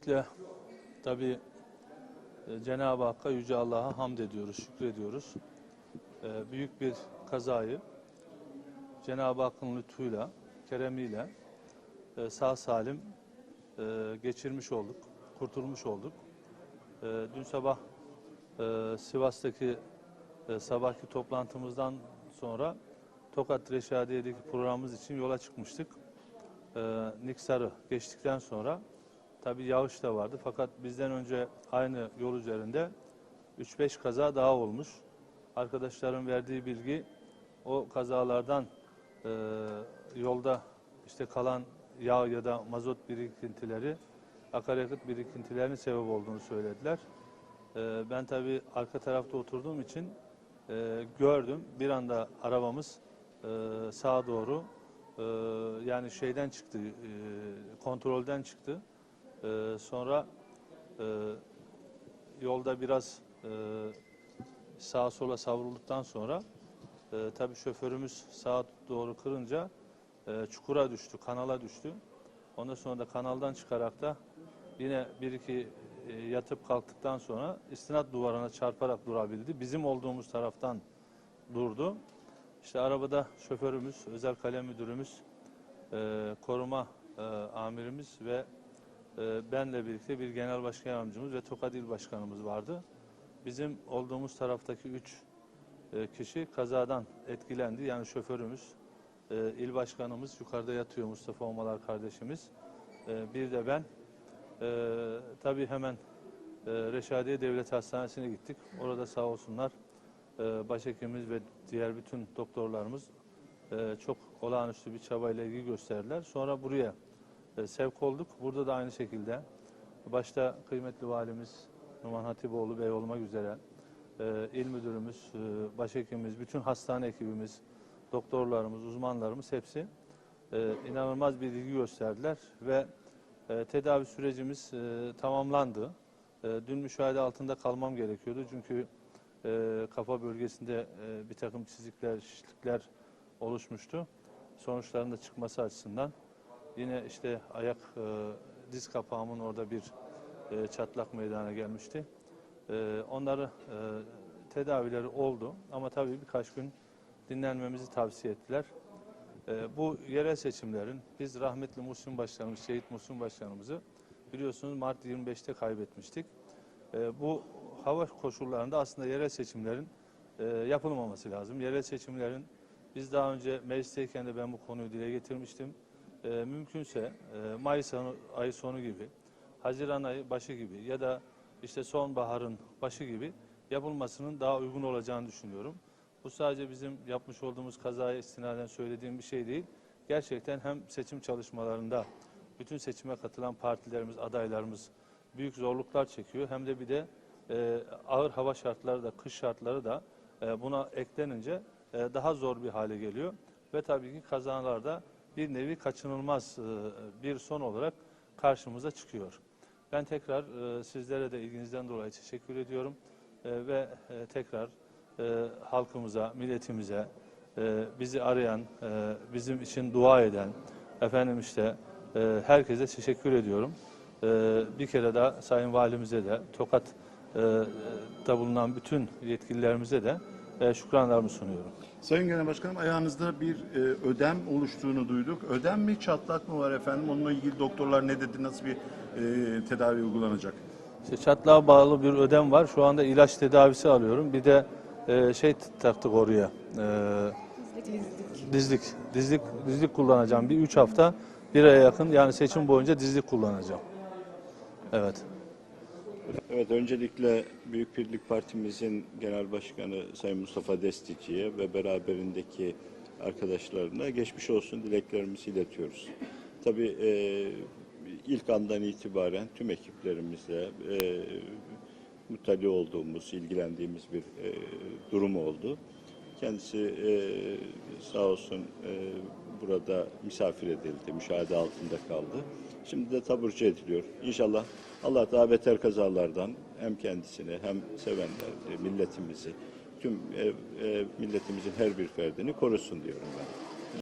Öncelikle tabii e, Cenab-ı Hakk'a, Yüce Allah'a hamd ediyoruz, şükrediyoruz. E, Büyük bir kazayı Cenab-ı Hakk'ın lütfuyla, keremiyle e, sağ salim e, geçirmiş olduk, kurtulmuş olduk. E, Dün sabah e, Sivas'taki e, sabahki toplantımızdan sonra Tokat Reşadiye'deki programımız için yola çıkmıştık. E, Niksar'ı geçtikten sonra tabii yağış da vardı fakat bizden önce aynı yol üzerinde 3-5 kaza daha olmuş. Arkadaşların verdiği bilgi o kazalardan e, yolda işte kalan yağ ya da mazot birikintileri akaryakıt birikintilerinin sebep olduğunu söylediler. E, ben tabii arka tarafta oturduğum için e, gördüm. Bir anda arabamız e, sağa doğru e, yani şeyden çıktı, e, kontrolden çıktı. E, sonra e, yolda biraz e, sağa sola savrulduktan sonra e, tabii şoförümüz sağa doğru kırınca e, çukura düştü, kanala düştü. Ondan sonra da kanaldan çıkarak da yine bir iki e, yatıp kalktıktan sonra istinat duvarına çarparak durabildi. Bizim olduğumuz taraftan durdu. İşte arabada şoförümüz, özel kalem müdürümüz, e, koruma e, amirimiz ve e, benle birlikte bir genel başkan yardımcımız ve Tokat İl Başkanımız vardı. Bizim olduğumuz taraftaki üç e, kişi kazadan etkilendi. Yani şoförümüz, e, il başkanımız yukarıda yatıyor Mustafa Omalar kardeşimiz. E, bir de ben. Tabii hemen e, Reşadiye Devlet Hastanesi'ne gittik. Orada sağ olsunlar e, başhekimimiz ve diğer bütün doktorlarımız çok olağanüstü bir çabayla ilgi gösterdiler. Sonra buraya sevk olduk. Burada da aynı şekilde başta kıymetli valimiz Numan Hatipoğlu Bey olmak üzere e, il müdürümüz, e, başhekimimiz, bütün hastane ekibimiz, doktorlarımız, uzmanlarımız hepsi e, inanılmaz bir ilgi gösterdiler ve tedavi sürecimiz tamamlandı. Dün müşahede altında kalmam gerekiyordu çünkü kafa bölgesinde bir takım çizikler, şişlikler oluşmuştu. Sonuçların da çıkması açısından yine işte ayak e, diz kapağımın orada bir e, çatlak meydana gelmişti. E, onları e, tedavileri oldu ama tabii birkaç gün dinlenmemizi tavsiye ettiler. E, bu yerel seçimlerin biz rahmetli Muhsin Başkanımız, Şehit Muhsin Başkanımızı biliyorsunuz Mart 25'te kaybetmiştik. E, bu hava koşullarında aslında yerel seçimlerin e, yapılmaması lazım. Yerel seçimlerin biz daha önce meclisteyken de ben bu konuyu dile getirmiştim. E, mümkünse e, Mayıs ayı- sonu gibi, Haziran ayı başı gibi ya da işte sonbaharın başı gibi yapılmasının daha uygun olacağını düşünüyorum. Bu sadece bizim yapmış olduğumuz kazaya istinaden söylediğim bir şey değil. Gerçekten hem seçim çalışmalarında bütün seçime katılan partilerimiz, adaylarımız büyük zorluklar çekiyor. Hem de bir de e, ağır hava şartları da, kış şartları da e, buna eklenince e, daha zor bir hale geliyor. Ve tabii ki kazalarda bir nevi kaçınılmaz e, bir son olarak karşımıza çıkıyor. Ben tekrar e, sizlere de ilginizden dolayı teşekkür ediyorum E, ve tekrar halkımıza, milletimize, bizi arayan, bizim için dua eden, efendim işte herkese teşekkür ediyorum. Bir kere daha Sayın Valimize de, Tokat da bulunan bütün yetkililerimize de e, şükranlarımı sunuyorum. Sayın Genel Başkanım ayağınızda bir e, ödem oluştuğunu duyduk. Ödem mi çatlak mı var efendim? Onunla ilgili doktorlar ne dedi? Nasıl bir e, tedavi uygulanacak? İşte çatlağa bağlı bir ödem var. Şu anda ilaç tedavisi alıyorum. Bir de e, şey taktık oraya. E, dizlik. Dizlik dizlik kullanacağım. Bir üç hafta, bir aya yakın yani seçim boyunca dizlik kullanacağım. Evet. Evet, öncelikle Büyük Birlik Partimizin Genel Başkanı Sayın Mustafa Destici'ye ve beraberindeki arkadaşlarına geçmiş olsun dileklerimizi iletiyoruz. Tabii e, ilk andan itibaren tüm ekiplerimizle e, muttali olduğumuz, ilgilendiğimiz bir e, durum oldu. Kendisi e, sağ olsun e, burada misafir edildi, müşahede altında kaldı. Şimdi de taburcu ediliyor. İnşallah Allah daha beter kazalardan hem kendisini hem sevenleri, milletimizi, tüm e, e, milletimizin her bir ferdini korusun diyorum ben.